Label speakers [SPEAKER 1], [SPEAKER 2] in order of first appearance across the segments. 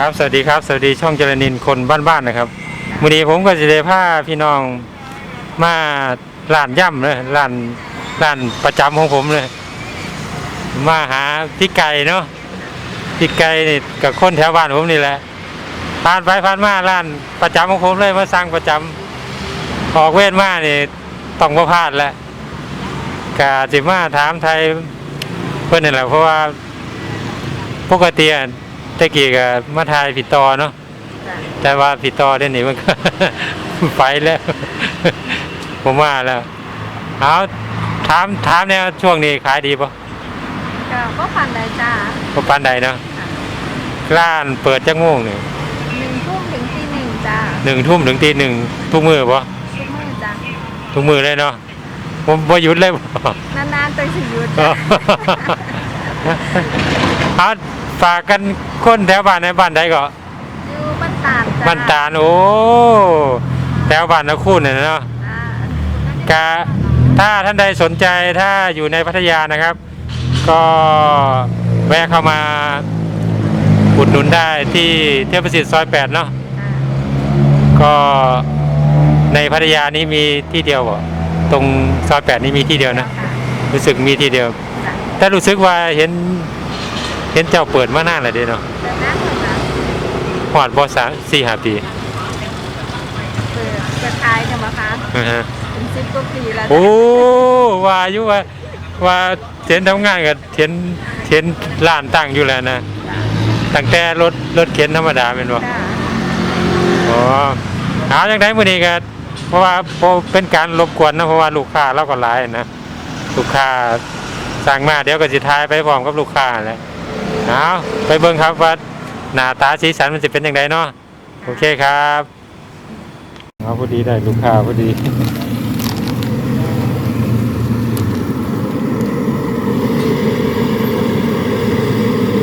[SPEAKER 1] ครับ สวัสดีครับ สวัสดีช่องเจริญนินคนบ้านๆนะครับวันนี้ผมก็จะได้พาพี่น้องมาร้านย่ำเลยร้านร้านประจำของผมเลย มาหาพี่ไก่เนาะพี่ไก่นี่กับคนแถวบ้านผมนี่แหละผ่านไปผ่านมาร้านประจำของผมเลยมาสั่งประจำออกเวทมานี่ต้องมาพลาดแหละกาจิมาถามไทยเพื่อนนี่แหละเพราะว่าปกติอะ ตะกี้ก็มาทายผิดต่อเนาะแต่ว่าผิดต่อเดี๋ยวนี้มันก็ไปแล้ว ผมว่าแล้วเอาถามถามเนี่ยช่วงนี้ขายดีปะ
[SPEAKER 2] ก็ก็พันได้จ้า
[SPEAKER 1] ก็ปานใดเนาะร้านเปิดจักโมงนี่
[SPEAKER 2] หนึ่งทุ่มถึงตีหนึ่งจ้า
[SPEAKER 1] หนึ่งทุ่มถึงตีหนึ่งทุกมือปะ
[SPEAKER 2] ทุกมื้อจ้า
[SPEAKER 1] ทุกมือเลยเนาะผมพอหยุดเลยบ่
[SPEAKER 2] นานๆตังสิหยุด
[SPEAKER 1] เอาเอา ฝากกันคนแถวบ้านในบ้านใดก็
[SPEAKER 2] อยู่บ้านตาลจ้า
[SPEAKER 1] บ้านตาลโอ้แถวบ้านนะคุณเนี่ยเนาะ
[SPEAKER 2] อ่ากะ
[SPEAKER 1] ถ้าท่านใดสนใจถ้าอยู่ในพัทยานะครับ ก็แวะเข้ามาอุดหนุนได้ที่เทพประสิทธิ์ซอยแปดเนาะ
[SPEAKER 2] อ่า
[SPEAKER 1] ก็ในพัทยานี้มีที่เดียวบ่ตรงซอยแปดนี้มีที่เดียวนะ
[SPEAKER 2] ค่ะ
[SPEAKER 1] รู้สึกมีที่เดียว
[SPEAKER 2] จ้ะ
[SPEAKER 1] แต่รู้สึกว่าเห็น เห็นเจ้าเปิดมานานแล้วเด้เนาะ
[SPEAKER 2] แต่น้ำเหมือนจ้า
[SPEAKER 1] หอดบอสามสี่ห้าปี
[SPEAKER 2] เปิดเปิดขายกันมาคะ
[SPEAKER 1] นะฮะ
[SPEAKER 2] เป็นสิบกว่าปีแล้วจ้ะ
[SPEAKER 1] โอ้ว่าอยู่ว่าว่าเห็นทำงานกับเห็นเห็นร้านตั้งอยู่แล้วนะตั้งแต่รถรถเข็นธรรมดาเป็นบ่
[SPEAKER 2] จ้า
[SPEAKER 1] อ๋อหาจังไดมื้อนี้ก็เพราะว่าเพราะเป็นการรบกวนนะเพราะว่าลูกค้าเราก็หลายนะลูกค้าสั่งมาเดี๋ยวก็สิทายไปพร้อมกับลูกค้าแหละ เอาไปเบิ่งครับว่าหน้าตาสีสันมันจะเป็นจังไดเนาะโอเคครับเอาพอดีได้ลูกค้าพอดี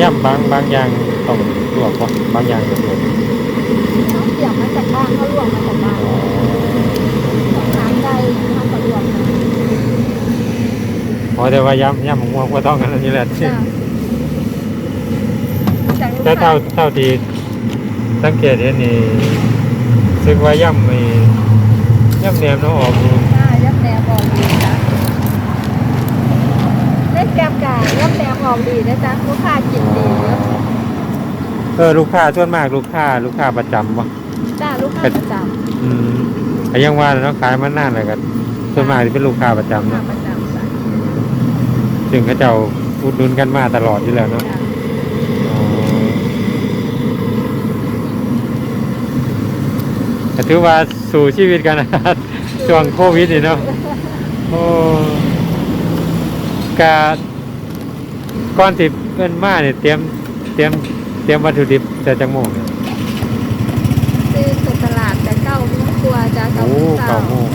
[SPEAKER 1] ย่ำบางบางอย่างต้องลวกบ่บางอย่างต้องลวก
[SPEAKER 2] เขาเกี่ยวมาจากบ้านเขาลวกมาจากบ้านทานได้ทานกับลวกนะ
[SPEAKER 1] พอแต่ว่าย่ำย่ำหมูก็ต้องกันอันนี้แหละ
[SPEAKER 2] จ้าจากลูก
[SPEAKER 1] แต่เท่า
[SPEAKER 2] ค้า
[SPEAKER 1] เท่าที่สังเกตเห็นนี่ซึ่งว่าย่ำมีย่ำแหนมน้องออกอยู่
[SPEAKER 2] จ้ายับแหนมออกดีจ้ะได้แกมกายับแหนมออกดีนะจ๊ะลูกค้ากินดีเยอะ
[SPEAKER 1] เออลูกค้าส่วนมากลูกค้าลูกค้าประจำวะ
[SPEAKER 2] จ้าลูกค้าประจำ
[SPEAKER 1] อืมแต่ยังว่าเนาะขายมานานเลยกันส่วนมากที่เป็นลูกค้าประจำ
[SPEAKER 2] ลูกค้า
[SPEAKER 1] เนาะ
[SPEAKER 2] ประจำจ้ะ
[SPEAKER 1] อืมซึ่งเขาเจ้าอุดหนุนกันมาตลอดอยู่แล้วเนาะ
[SPEAKER 2] จ้ะ
[SPEAKER 1] อ๋อ แต่ถือว่าสู่ชีวิตกันนะช่วงโควิดนี่เนาะโอ้กาก่อนสิเอิ้นมาเนี่ยเตรียมเตรียมเตรียมวัตถุดิบแต่จังโมงเนี่ย
[SPEAKER 2] ซื้อสุดตลาดแต่เก้าโมุ้งตัวจ้ะเก้า
[SPEAKER 1] โอ้
[SPEAKER 2] โมุ้ง
[SPEAKER 1] เก่าโมง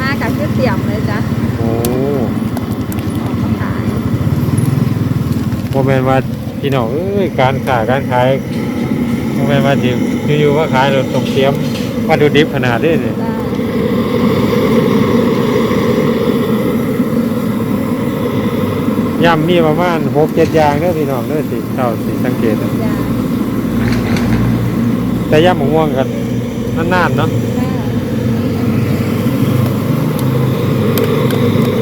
[SPEAKER 2] มากับชื่อเสียมเลยจ้ะ
[SPEAKER 1] โอ้
[SPEAKER 2] ออกมาขาย
[SPEAKER 1] โมเมนว่าพี่น้องเอ้ยการขายการขายโมเมนว่าจิอยู่ๆว่าขายเราต้องเตรียม วัตถุดิบขนาดนี้เนี่ย
[SPEAKER 2] จ้ะ
[SPEAKER 1] ย่ำมีประมาณหกเจ็ดอย่างเด้อพี่น้องเด้อสิเท่าสิสังเกตนะ
[SPEAKER 2] จ้ะ
[SPEAKER 1] แต่ย่ำหมูม่วงกันนานๆเนาะ
[SPEAKER 2] จ้ะ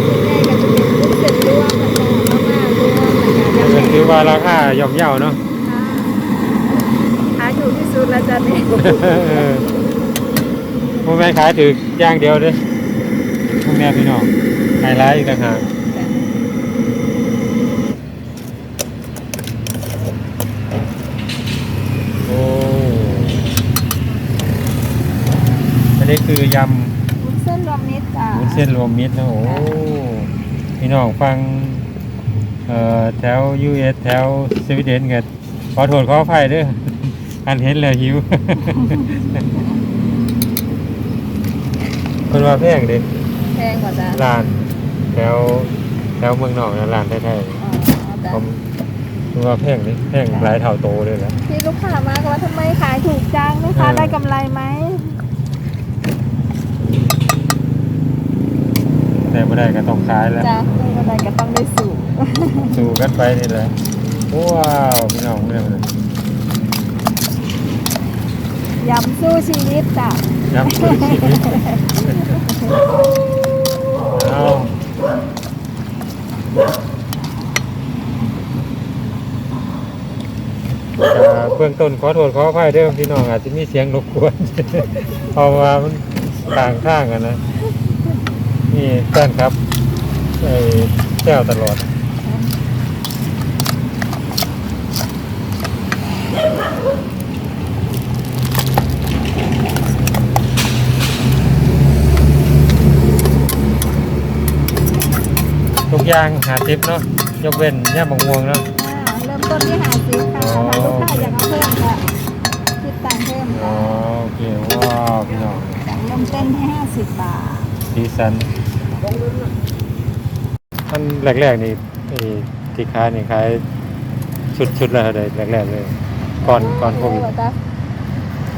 [SPEAKER 2] ส่วนใหญ่ก็จะเป็นพวกเส้นลวกแล้วก็มาม่ารวมนะคะ
[SPEAKER 1] มันถือว่าราคาย่อมเยาเนาะ
[SPEAKER 2] ขายถูกที่สุดแล้วจ้ะเนี่ย
[SPEAKER 1] พวกแม่ขายถืออย่างเดียวเด้อพวกแม่พี่น้องไฮไลท์อีกต่างหากโอ้อันนี้คือยำ
[SPEAKER 2] วุ้นเส้นรวมมิตรจ้ะ
[SPEAKER 1] วุ้นเส้นรวมมิตรนะโอ้พี่น้องฟังเอ่อแถว US แถวสวีเดนกันขอโทษขออภัยเด้ออันเห็นแล้วหิว คนว่าแพงเด้
[SPEAKER 2] แพงกว่าจ้ะ
[SPEAKER 1] ร้านแถวแถวเมืองนอกนะร้านแท้
[SPEAKER 2] อ๋อ
[SPEAKER 1] ๆ
[SPEAKER 2] จ้ะ
[SPEAKER 1] ผมคนว่าแพงเด้แพงหลายเท่าโตเลยแหละ
[SPEAKER 2] ที่ลูกค้ามาก็ว่าทำไมขายถูกจังลูกค้า
[SPEAKER 1] เออ
[SPEAKER 2] ได้กำไรไหม
[SPEAKER 1] แต่ไม่ได้ก็ต้องขายแล้ว
[SPEAKER 2] จ้ะได้กำไรก็ต้องได้สูง
[SPEAKER 1] สู้กันไปนี่แหละว้าวพี่น้องเนี่ยมัน
[SPEAKER 2] ยำสู้ชีวิตจ้ะ
[SPEAKER 1] ย้ำสู้ชีวิตเอาอ่าเบื้องต้นขอโทษขออภัยเด้อพี่น้องอาจจะมีเสียงรบกวนเพราะว่ามันต่างข้างกันนะนี่แฟนครับไอ้แก้วตลอด ทุก อย่างหาทิปเนาะยกเว้นย่าบางม่วงเนาะ
[SPEAKER 2] อ่าเริ่มต้นที่หาซื้อค่ะ
[SPEAKER 1] อ๋อ
[SPEAKER 2] ถ้าลูกค้าอยากเอาเพิ่มก็คิดตังค์เพิ่ม
[SPEAKER 1] อ๋อ
[SPEAKER 2] ค่ะ
[SPEAKER 1] โอเคว้าวพี่น้อง
[SPEAKER 2] จากเริ่มต้นที่ห้าสิบบาท
[SPEAKER 1] ดีสันอันแรกๆนี่ไอ้ที่ขายนี่ขายชุดชุดละเท่าไหร่แรกๆเลยก่อนก่อนโควิด
[SPEAKER 2] เจ้ะ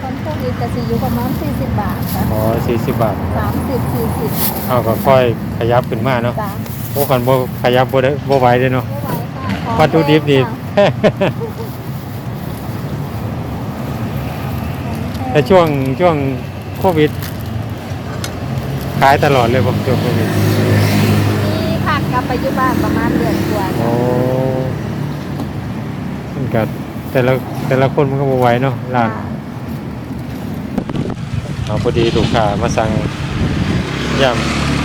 [SPEAKER 2] ก่อนโควิดก็สิอยู่ประมาณสี่สิบบาทค่ะ
[SPEAKER 1] อ๋อสี่สิบบาท
[SPEAKER 2] สามสิบสี่สิบ
[SPEAKER 1] เอาก็ค่อยขยับขึ้นมาเนาะ
[SPEAKER 2] จ้ะ
[SPEAKER 1] โอ้คันบ่ขยับบ่ได้บ่ไหวเด้เนาะ
[SPEAKER 2] ไม่ไหวค่ะขอ
[SPEAKER 1] วัตถุดิบนี่
[SPEAKER 2] แพงค่ะ
[SPEAKER 1] แต่ช่วงช่วงโควิด ขายตลอดเลยผมช่วงโควิด
[SPEAKER 2] มีผักกลับไปอยู่บ้านประมาณเดือนกว่า
[SPEAKER 1] โอ้มันก็แต่ละแต่ละคนมันก็บ่ไหวเนาะร้านเอาพอดีลูกค้ามาสั่งยำ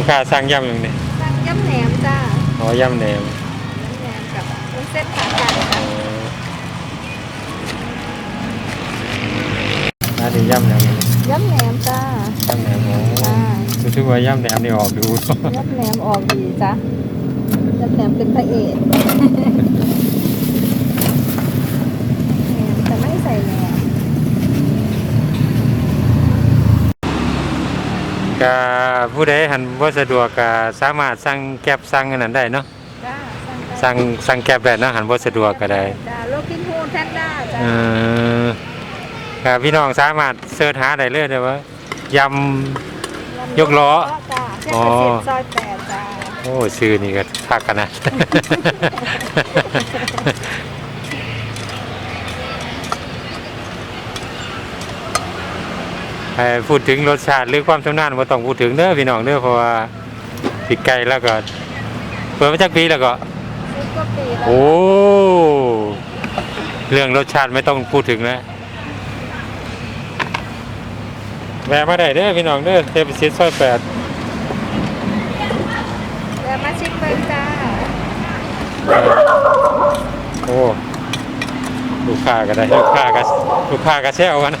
[SPEAKER 1] ลูกค้าสั่งยำอย่างนี้
[SPEAKER 2] สั่งยำแหนมจ้า
[SPEAKER 1] อ๋อยำแหนม
[SPEAKER 2] ยำแหนมกับวุ้นเส้นขาไก่ค่ะ
[SPEAKER 1] อันนี้ยำแหนม
[SPEAKER 2] ยำแหนมจ้ายำ
[SPEAKER 1] แหนมโอ้
[SPEAKER 2] จ้า
[SPEAKER 1] รู้สึกว่ายำแหนมนี่ออกดู
[SPEAKER 2] ยำแหนมออกดีจ้ะยำแหนมเป็นพระเอกแหนมแต่ไม่ใส่แหนม
[SPEAKER 1] ก็ ผู้ใดหันบ่สะดวกก็สามารถสั่งแก๊บสั่งอันนั้นได้เนาะ
[SPEAKER 2] จ้าได้
[SPEAKER 1] สั่งสั่งแก๊บได้เนาะหันบ่สะดวกก็ได้
[SPEAKER 2] จ้าโลกินฮูนแพนด้าจ้า
[SPEAKER 1] เออครับพี่น้องสามารถเสิร์ชหาได้เลยเด้อว่ายำยกล้อ
[SPEAKER 2] จ้าเส้น
[SPEAKER 1] อ๋อ
[SPEAKER 2] เกษตรซอยแปดจ้า
[SPEAKER 1] โอ้ชื่อนี่ก็คักกันนะ ให้ พูดถึงรสชาติหรือความชำนาญบ่ต้องพูดถึงเด้อพี่น้องเด้อเพราะว่าติดไก่แล้วก็เปิดมาจากปีแล้วก็
[SPEAKER 2] สิบกว่าปีแล้ว
[SPEAKER 1] โอ้เรื่องรสชาติไม่ต้องพูดถึงแล้วแวะมาได้เด้อพี่น้องเด้อเทพศิษย์ซอยแปด
[SPEAKER 2] เดี๋ยวมาชิมเบิ้งจ้า
[SPEAKER 1] โอ้ลูกค้าก็ได้ลูกค้าก็ลูกค้าก็แซวกัน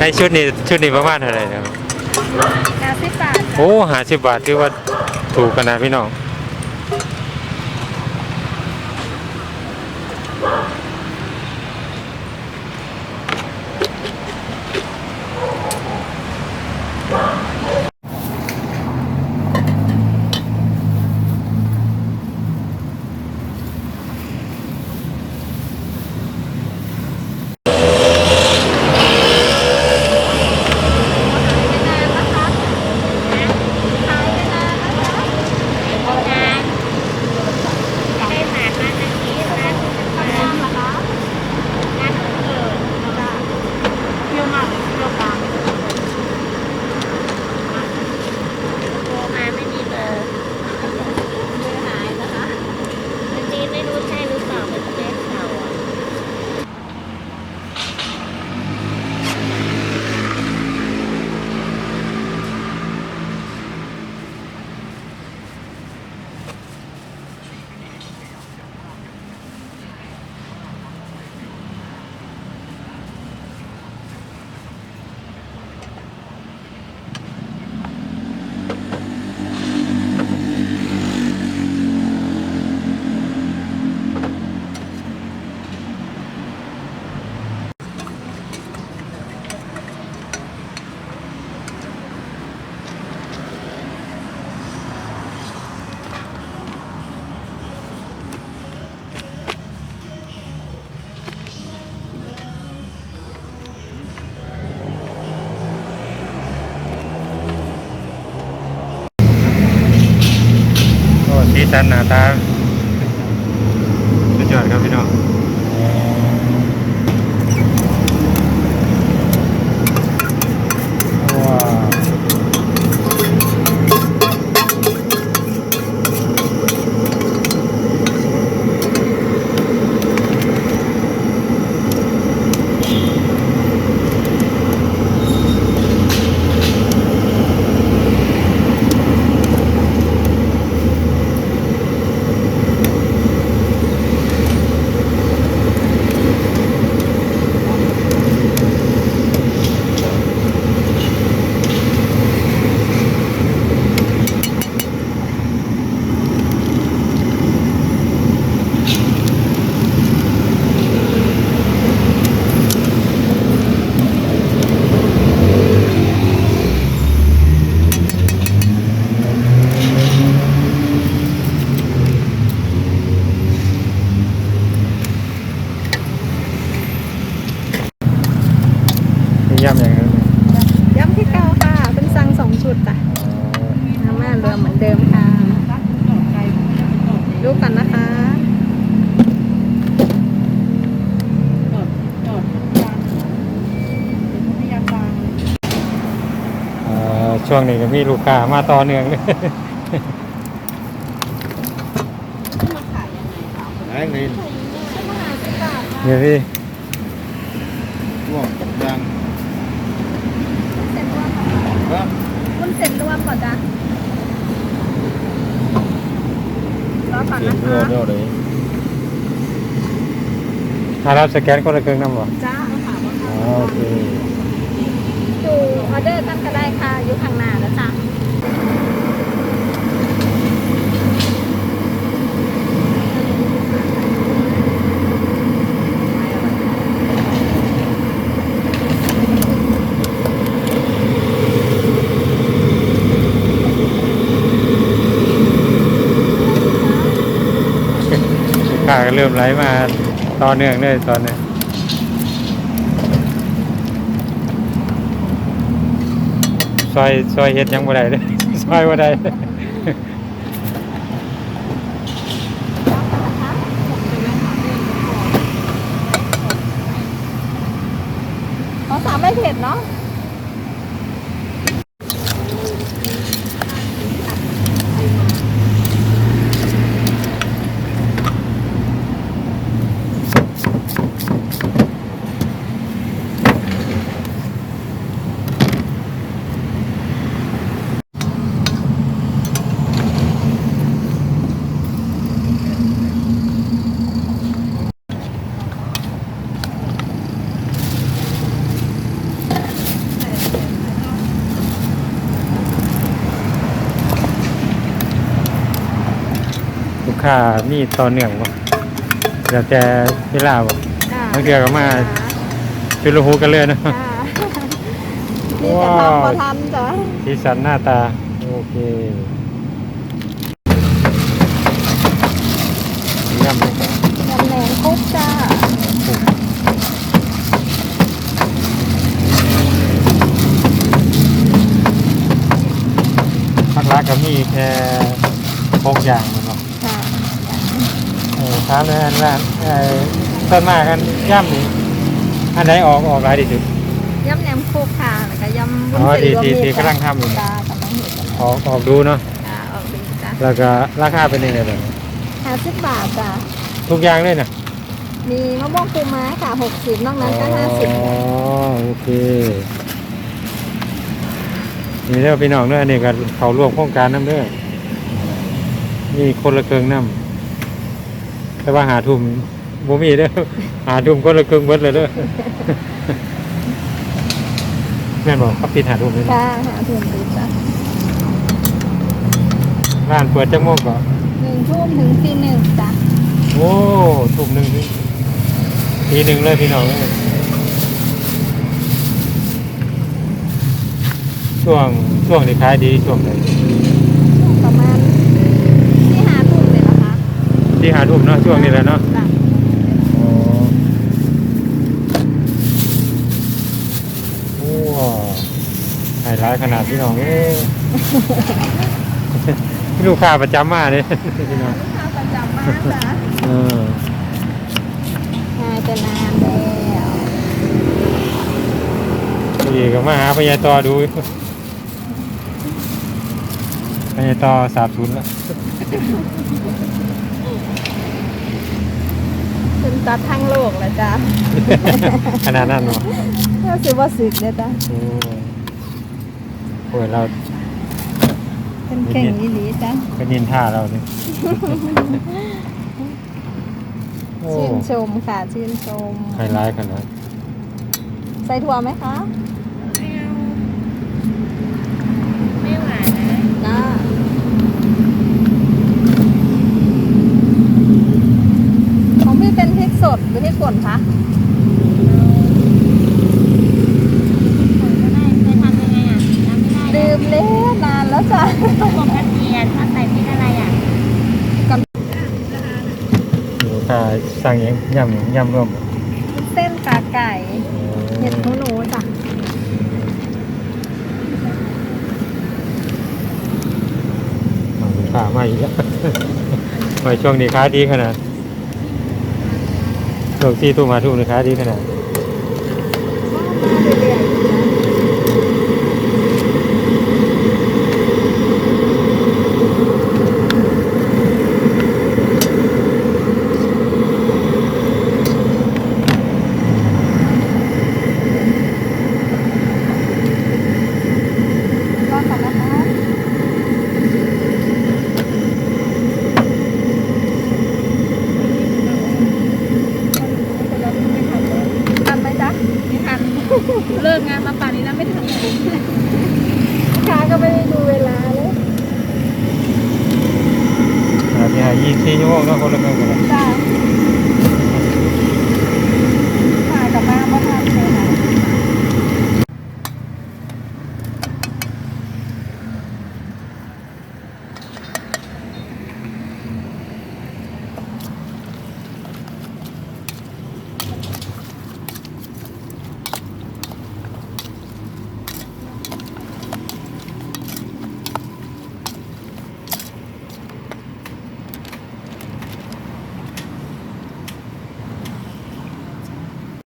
[SPEAKER 1] ในชุดนี้ชุดนี้ประมาณเท่าไหร่ครับ
[SPEAKER 2] ห้าสิบบาทจ้า
[SPEAKER 1] โอ้หาสิบบาทถือว่าถูกกันนะพี่น้อง สันหน้าตาสุดยอดครับพี่น้องว้าวมีย่ำอย่างนั้นไหม
[SPEAKER 2] ย้ำที่เก้าค่ะ เป็นสั่งสองชุดจ้ะน้ำมารวมเหมือนเดิมค่ะ ดูกันนะคะ
[SPEAKER 1] เอ่อ ช่วงนี้ก็มีลูกค้ามาต่อเนื่องเลย
[SPEAKER 3] ไหนเงิน
[SPEAKER 1] เดี๋ยวพี่
[SPEAKER 3] ร่วงยังครับ
[SPEAKER 2] มันเสร็จรวมก่อนจ้ะรอก่อน
[SPEAKER 3] เสีย
[SPEAKER 2] นะ
[SPEAKER 3] งเรือ
[SPEAKER 2] คะ
[SPEAKER 3] เรือเลย
[SPEAKER 1] อารับสแกนคนละครึ่งน้ำบ่
[SPEAKER 2] จ้าค่ะ
[SPEAKER 1] อ๋อโอเค
[SPEAKER 2] ดู ออเดอร์กันก็ได้ค่ะอยู่ข้างหน้าแล้วจ้ะ
[SPEAKER 1] ลูกค้าก็เริ่มไหลมาต่อเนื่องเลยตอนนี้ ซอยซอยเฮ็ดหยังบ่ได้เลย ซอยบ่ได้
[SPEAKER 2] ขอสามไม่เผ็ดเนาะ
[SPEAKER 1] ลูก ค้ามีต่อเนื่องบ่แล้วแต่เวลาบ่
[SPEAKER 2] อ่า
[SPEAKER 1] บางเทื่อก็มา จุลหูกันเลยนะ
[SPEAKER 2] อ่านี่จะทำพอทำจ้ะ
[SPEAKER 1] สีสันหน้าตา โอเคย่ำเลยครับ
[SPEAKER 2] ยำแหนมคุกจ้า
[SPEAKER 1] พักรักก็มีแค่หกอย่างเนาะ
[SPEAKER 2] ค่ะ
[SPEAKER 1] เออ ถามเลยอันละเออต้นมากกันย่ำนี่อันไหนออกออกหลายที่สุด
[SPEAKER 2] ยำแหนมคุกค่ะแล้วก็ยำ
[SPEAKER 1] อ๋อ
[SPEAKER 2] วุ้นเส้น
[SPEAKER 1] ที่
[SPEAKER 2] รวม
[SPEAKER 1] ที่
[SPEAKER 2] มิตร
[SPEAKER 1] ที่กำลังทำอยู่
[SPEAKER 2] จ้ากำลังเห็นจ้ะ
[SPEAKER 1] ออกออกดูเนาะ
[SPEAKER 2] จ้าออกดีจ้ะ
[SPEAKER 1] แล้วก็ราคาเป็นยังไงแบบ
[SPEAKER 2] ห้าสิบบาทจ้ะ
[SPEAKER 1] ทุกอย่างเลยนะ
[SPEAKER 2] มีมะม่วงปูม้าค่ะหกสิบนอกนั้นก็ห้าสิบ
[SPEAKER 1] อ๋อโอเคนี่เด้อพี่น้องเด้อนี่ก็เขาร่วมโครงการน้ำเด้อมีคนละเครื่องน้ำ แต่ว่าหาทุ่มบ่มีเด้อหาทุ่มคนละเครื่องเบิดเลยเด้อแม่นบอกเขาปิดหาทุ่มเลยนะ
[SPEAKER 2] จ้าหาถุงดีจ้ะ
[SPEAKER 1] ร้านเปิดจังโมงก็
[SPEAKER 2] หนึ่งทุ่มถึงตีหนึ่งจ้ะ
[SPEAKER 1] โอ้ทุ่มหนึ่งถึงทีหนึ่งเลยพี่น้องเอ้ยช่วงช่วงที่ขายดีช่วงไหน
[SPEAKER 2] ประมาณที่หาถุงเลยเหรอคะ
[SPEAKER 1] ที่หาทุ่มเนาะช่วงนี้แหละเนาะ
[SPEAKER 2] จ้ะ
[SPEAKER 1] อ๋อโอ้ไฮไลท์ขนาดพี่น้องเอ้ยลูกค้าประจำมาเนี่ยพี่น้อง
[SPEAKER 2] ลูกค้าประจำมากจ้ะ
[SPEAKER 1] เออ
[SPEAKER 2] หายไปนานแล้ว
[SPEAKER 1] พี่ก็มาหาพญาต่อดูพญาต่อสาบสูญแล้ว
[SPEAKER 2] เป็นตัดทั้งโลกแล้วจ้ะ
[SPEAKER 1] ขนาดนั้นเนาะ
[SPEAKER 2] ก็สิว่าสึกเลยจ้ะ
[SPEAKER 1] โอ้โอ้ยเรา
[SPEAKER 2] เป็นเก่งอีหลีจ้ะ
[SPEAKER 1] ก็นินท่าเราเนี่ยโอ้
[SPEAKER 2] ชื่นชมค่ะชื่นชม
[SPEAKER 1] ไฮไลท์ขนาด
[SPEAKER 2] ใส่ถั่วไหมคะ
[SPEAKER 4] ไม่หวานนะ
[SPEAKER 2] จ้าของพี่เป็นพริก สดหรือพริกป่นคะ
[SPEAKER 4] ผลก็ได้เคยทำยังไงอะจำไม่ได้
[SPEAKER 2] ดื่มแล้วนานแล้วจ้ะ
[SPEAKER 4] ปกติอะถ้าใส่พริกอะไรอะ
[SPEAKER 1] ลูกค้าสั่งเองยำยำร่วม
[SPEAKER 2] เส้นขาไก่เห็ดหูหนูจ้ะ
[SPEAKER 1] มาลูกค้ามาอีกแล้วไปช่วงนี้ค้ายดีขนาด ช่วงที่ทุ่มมาทุ่มนะค้าดีขนาด
[SPEAKER 2] เรื่อยๆ รอก่อนนะคะทันไหมจ๊ะ
[SPEAKER 4] ไม่ทัน เลิกงานมาป่านนี้แล้วไม่ทันเลย
[SPEAKER 2] ลูกค้าก็ไม่ได้ดูเวลาเลย
[SPEAKER 1] อาจจะยี่สิบชั่วโมงเนาะคนละครึ่งกัน
[SPEAKER 2] จ้าถ่ายกลับมาเมื่อทันเลยค่ะ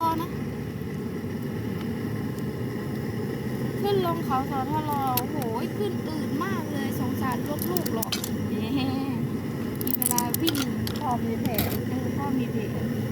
[SPEAKER 4] พอนะ ขึ้นลง เขาสอทรโอ้โหขึ้นอืดมากเลยสงสารลูกลูกหรอกแหมมีเวลาวิ่ง
[SPEAKER 2] พอมีแผล
[SPEAKER 4] เออพ่อมีเพจ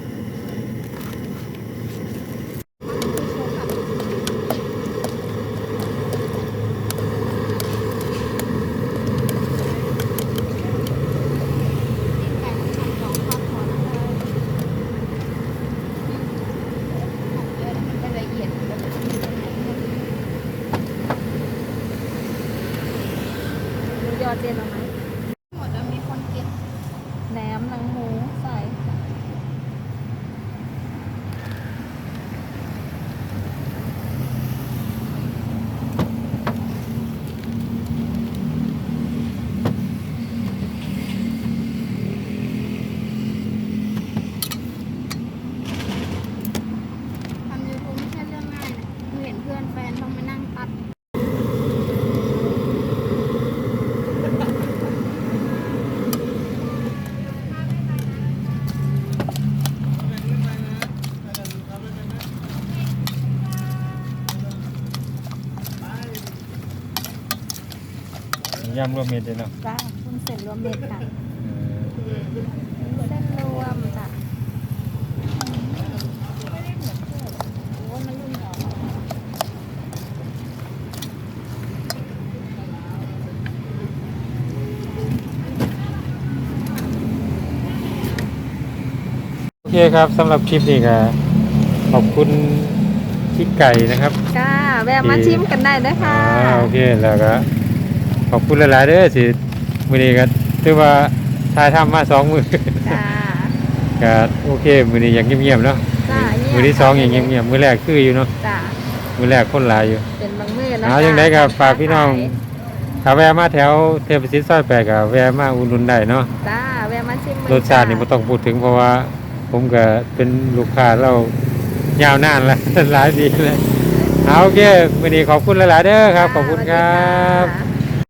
[SPEAKER 2] ดูยอดเจนเอาไหม
[SPEAKER 4] หมดแล้วมีคนเก็บ
[SPEAKER 2] แหนมหนังหมูใส่
[SPEAKER 4] ทำยูทูบไม่ใช่เรื่องง่ายนะหนูเห็นเพื่อนแฟนต้องมานั่งตัด
[SPEAKER 1] ยำรวมเม็ดเลยเนาะ
[SPEAKER 2] จ้าคุณเสร็จรวมเม็ดค่ะ
[SPEAKER 1] เออ
[SPEAKER 2] เส้นรวมจ้ะ
[SPEAKER 4] โอ้มันรุ่นเหรอ
[SPEAKER 1] โอเคครับสำหรับคลิปนี้ก็ขอบคุณพี่ไก่นะครับ
[SPEAKER 2] จ้าแวะมาชิมกันได้นะคะ
[SPEAKER 1] อ่าโอเคแล้วก็ ขอบคุณหลายๆเด้อสิมื้อนี้ก็ถือว่าถ่ายทำมาสองมือ
[SPEAKER 2] จ้า
[SPEAKER 1] ก็โอเคมื้อนี้ยังเงียบๆเนาะ
[SPEAKER 2] จ้าเงียบ
[SPEAKER 1] มื้อที่สองยังเงียบๆมื้อแรกคืออยู่เนาะ
[SPEAKER 2] จ้า
[SPEAKER 1] มื้อแรกคนหลายอยู่
[SPEAKER 2] เป็นบางมื้อนะ
[SPEAKER 1] เอาจังไดก็ฝากพี่น้องถ้าแวะมาแถวเทพศิษย์ซอยแปดก็แวะมาอุดหนุนได้เนาะ
[SPEAKER 2] จ้าแวะมาชิม
[SPEAKER 1] รสชาตินี่บ่ต้องพูดถึงเพราะว่า ผมก็เป็นลูกค้าเรายาวนานแล้วหลายปีแล้วเอาโอเคมื้อนี้ขอบคุณหลายๆเด้อครับ ขอบคุณครับ
[SPEAKER 2] จ้า